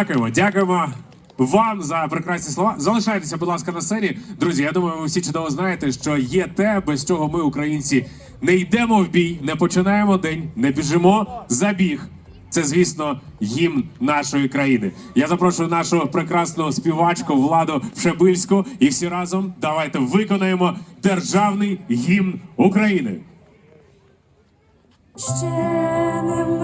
Дякуємо, дякуємо вам за прекрасні слова. Залишайтеся, будь ласка, на сцені. Друзі, я думаю, ви всі чудово знаєте, що є те, без чого ми, українці, не йдемо в бій, не починаємо день, не біжимо забіг. Це, звісно, гімн нашої країни. Я запрошую нашу прекрасну співачку Владу Пшебильську, і всі разом давайте виконаємо державний гімн України. Ще не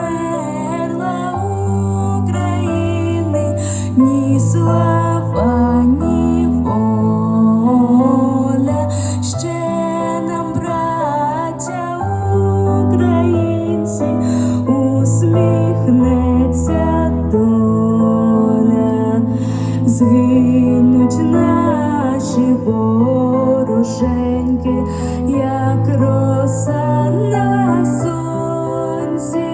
згинуть наші вороженьки, як роса на сонці,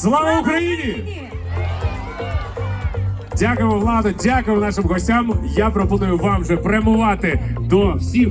Слава Україні! Дякуємо, Владу, дякуємо нашим гостям. Я пропоную вам вже прямувати до всіх